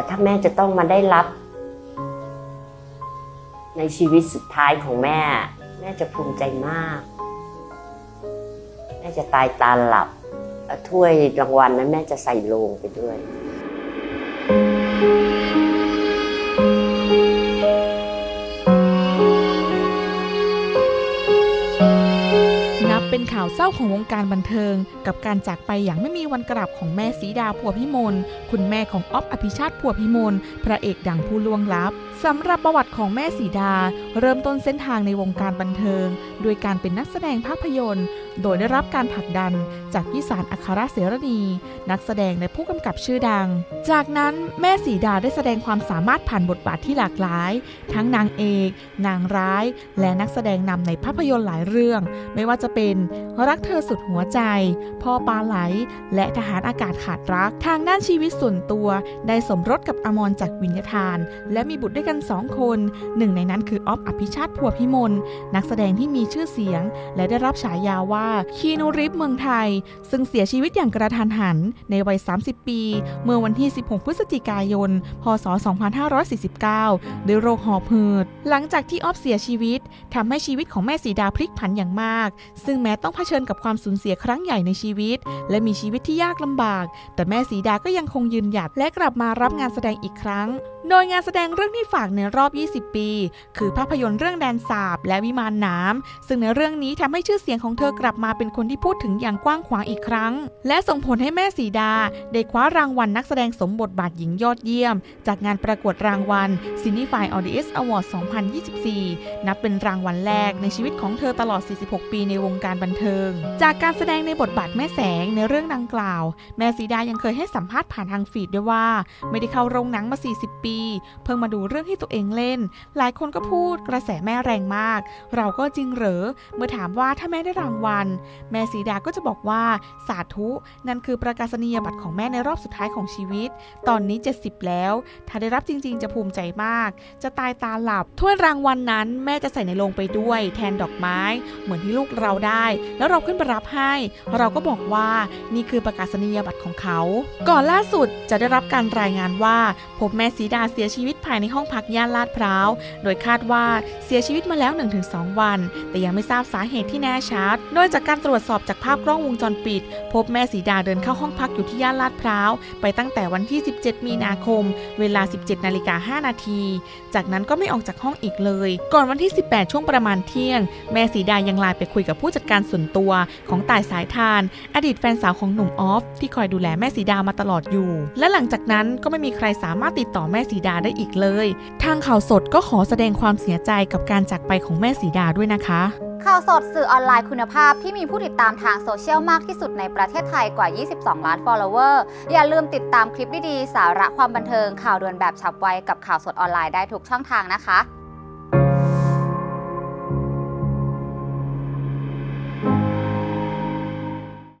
แต่ถ้าแม่จะต้องมาได้รับ ในชีวิตสุดท้ายของแม่ แม่จะภูมิใจมาก แม่จะตายตาหลับถ้วยรางวัลนั้นแม่จะใส่ลงไปด้วยนับ ข่าวเศร้าของวงการบันเทิง กับการจากไปอย่างไม่มีวันกลับของแม่สีดาพัวพิมล คุณแม่ของอ๊อฟอภิชาติพัวพิมล พระเอกดังผู้ล่วงลับสำหรับประวัติของแม่สีดา เริ่มต้นเส้นทางในวงการบันเทิง โดยการเป็นนักแสดงภาพยนตร์ โดยได้รับการผลักดันจากพิสารอัครเสรณี นักแสดงและผู้กำกับชื่อดัง จากนั้นแม่สีดาได้แสดงความสามารถผ่านบทบาทที่หลากหลาย ทั้งนางเอก นางร้าย และนักแสดงนำในภาพยนตร์หลายเรื่อง ไม่ว่าจะเป็นรักเธอสุดหัวใจ พ่อปลาไหล และทหารอากาศขาดรัก ทางด้านชีวิตส่วนตัว ได้สมรสกับอมรจากวิญญาทาน และมีบุตรด้วยกันสองคน หนึ่งในนั้นคือออฟอภิชาติพัวพิมล นักแสดงที่มีชื่อเสียง และได้รับฉายาว่าคีนูริฟเมืองไทย ซึ่งเสียชีวิตอย่างกระทันหัน ในวัย 30 ปี เมื่อวันที่ 16 พฤศจิกายน พศ 2549 ด้วยโรคหอบหืด หลังจากที่ออฟเสียชีวิตทำให้ชีวิตของแม่สีดาพลิกผันอย่างมาก ซึ่งแม้ต้องเผชิญกับความสูญเสียครั้งใหญ่ในชีวิต และมีชีวิตที่ยากลำบาก แต่แม่สีดาก็ยังคงยืนหยัดและกลับมารับงานแสดงอีกครั้ง โดยงานแสดงเรื่องที่ฝากในรอบ 20 ปี คือภาพยนตร์เรื่องแดนสาบและวิมานน้ำซึ่งในเรื่องนี้ทำให้ชื่อเสียงของเธอกลับมาเป็นคนที่พูดถึงอย่างกว้างขวางอีกครั้ง และส่งผลให้แม่สีดา ได้คว้ารางวัลนักแสดงสมบทบาทหญิงยอดเยี่ยม จากงานประกวดรางวัล c i n e f y Audience Award 2024 นับเป็นรางวัลแรกในชีวิตของเธอตลอด 46 ปีในวงการบันเทิงจากการแสดงในบทบาทแม่แสงในเรื่องดังกล่าว แม่สีดายังเคยให้สัมภาษณ์ผ่านทางฟีดด้วยว่า ไม่ได้เข้าโรงหนังมา 40 ปี เพิ่งมาดูเรื่องที่ตัวเองเล่น หลายคนก็พูดกระแสแม่แรงมาก เราก็จริงเหรอเมื่อถามว่าถ้าแม่ได้รางวัล แม่สีดาก็จะบอกว่าสาธุนั่นคือประกาศนียบัตรของแม่ในรอบสุดท้ายของชีวิต ตอนนี้ 70 แล้ว ถ้าได้รับจริงๆ จะภูมิใจมาก จะตายตาหลับถ้วยรางวัลนนั้น แม่จะใส่ในโลงไปด้วย แทนดอกไม้ เหมือนที่ลูกเราได้แล้วเราขึ้นไปรับให้ เราก็บอกว่านี่คือประกาศนียบัตรของเขา ก่อนล่าสุดจะได้รับการรายงานว่า พบแม่สีดาเสียชีวิตภายในห้องพักย่านลาดพร้าว โดยคาดว่าเสียชีวิตมาแล้ว 1-2 วัน แต่ยังไม่ทราบสาเหตุที่แน่ชัด โดยจากการตรวจสอบจากภาพกล้องวงจรปิด พบแม่สีดาเดินเข้าห้องพักอยู่ที่ย่านลาดพร้าว ไปตั้งแต่วันที่ 17 มีนาคม เวลา 17นาฬิกา5นาที จากนั้นก็ไม่ออกจากห้องอีกเลย ก่อนวันที่ 18 ช่วงประมาณเที่ยง แม่สีดายังไลน์ไปคุยกับผู้จัดการส่วนตัวของต่ายสายทาน อดีตแฟนสาวของหนุ่มออฟ ที่คอยดูแลแม่สีดามาตลอดอยู่ และหลังจากนั้นก็ไม่มีใครสามารถติดต่อแม่สีดาได้อีกเลย ทางข่าวสดก็ขอแสดงความเสียใจกับการจากไปของแม่สีดาด้วยนะคะข่าวสดสื่อออนไลน์คุณภาพที่มีผู้ติดตามทางโซเชียลมากที่สุดในประเทศไทยกว่า 22 ล้าน follower อย่าลืมติดตามคลิปดีๆ สาระความบันเทิงข่าวด่วนแบบฉับไวกับข่าวสดออนไลน์ได้ทุกช่องทางนะคะ